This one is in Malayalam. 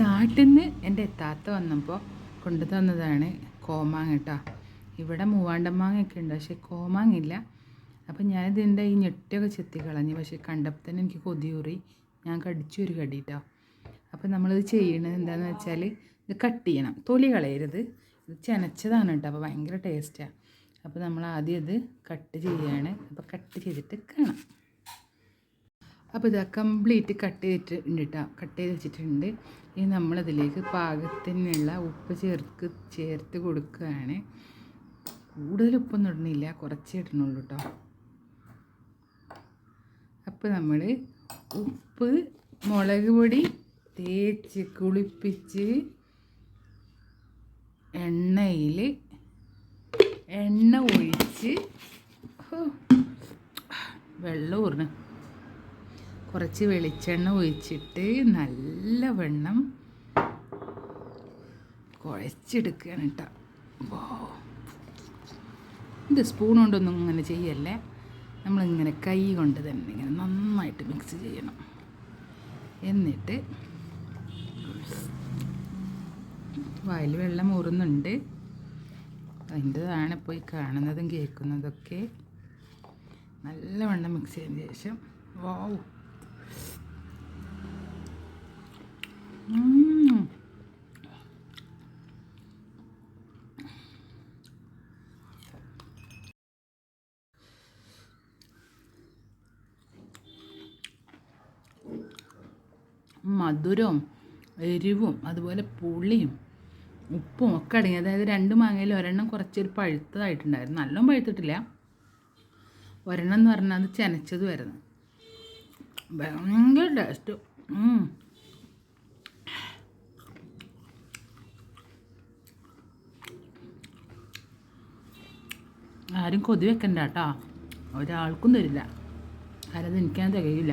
നാട്ടിൽ നിന്ന് എന്റെ എത്താത്ത വന്നപ്പോൾ കൊണ്ടു തന്നതാണ് കോമാങ്ങ കേട്ടോ ഇവിടെ മൂവാണ്ടമാങ്ങയൊക്കെ ഉണ്ട് പക്ഷേ കോമാങ്ങില്ല. അപ്പം ഞാനിതിന്റെ ഈ ഞെട്ടിയൊക്കെ ചെത്തി കളഞ്ഞു പക്ഷേ കണ്ടപ്പോൾ തന്നെ എനിക്ക് കൊതിയൂറി. ഞാൻ കടിച്ചു ഒരു കടി കേട്ടോ അപ്പം നമ്മളിത് ചെയ്യണത് എന്താണെന്ന് വെച്ചാൽ ഇത് കട്ട് ചെയ്യണം. തൊലി കളയരുത്. ഇത് ചെനച്ചതാണ് കേട്ടോ അപ്പോൾ ഭയങ്കര ടേസ്റ്റാണ് അപ്പോൾ നമ്മൾ ആദ്യം ഇത് കട്ട് ചെയ്യുകയാണ് അപ്പോൾ കട്ട് ചെയ്തിട്ട് കാണാം. അപ്പോൾ ഇതാ കംപ്ലീറ്റ് കട്ട് ചെയ്തിട്ടുണ്ട് കേട്ടോ കട്ട് ചെയ്ത് വെച്ചിട്ടുണ്ട്. ഇനി നമ്മളതിലേക്ക് പാകത്തിനുള്ള ഉപ്പ് ചേർക്ക് ചേർത്ത് കൊടുക്കുകയാണ്. കൂടുതൽ ഉപ്പൊന്നും ഇടണില്ല കുറച്ചേ ഇടണുള്ളൂ കേട്ടോ അപ്പോൾ നമ്മൾ ഉപ്പ് മുളക് പൊടി തേച്ച് കുളിപ്പിച്ച് എണ്ണയിൽ എണ്ണ ഒഴിച്ച് വെള്ളം ഊർന്ന്. കുറച്ച് വെളിച്ചെണ്ണ ഒഴിച്ചിട്ട് നല്ല വെണ്ണം കുഴച്ചെടുക്കുകയാണ് കേട്ടോ. ഇത് സ്പൂൺ കൊണ്ടൊന്നും ഇങ്ങനെ ചെയ്യല്ലേ? നമ്മളിങ്ങനെ കൈ കൊണ്ട് തന്നെ ഇങ്ങനെ നന്നായിട്ട് മിക്സ് ചെയ്യണം. എന്നിട്ട് വായിൽ വെള്ളം ഊറുന്നുണ്ട്. അതിന്റെതാണ് ഇപ്പോൾ ഈ കാണുന്നതും കേൾക്കുന്നതൊക്കെ നല്ലവണ്ണം മിക്സ് ചെയ്തതിന് ശേഷം. വാവ് മധുരവും എരിവും അതുപോലെ പുളിയും ഉപ്പും ഒക്കെ അടങ്ങി അതായത് രണ്ട് മാങ്ങയിൽ ഒരെണ്ണം കുറച്ചൊരു പഴുത്തതായിട്ടുണ്ടായിരുന്നു. നല്ലോണം പഴുത്തിട്ടില്ല. ഒരെണ്ണം എന്ന് പറഞ്ഞാൽ അത് ചെനച്ചത് വരുന്നു ഭയങ്കര ടേസ്റ്റ് ആരും കൊതി വെക്കണ്ട കേട്ടോ. ഒരാൾക്കും തരില്ല. കാരണം എനിക്കാൻ തികയില്ല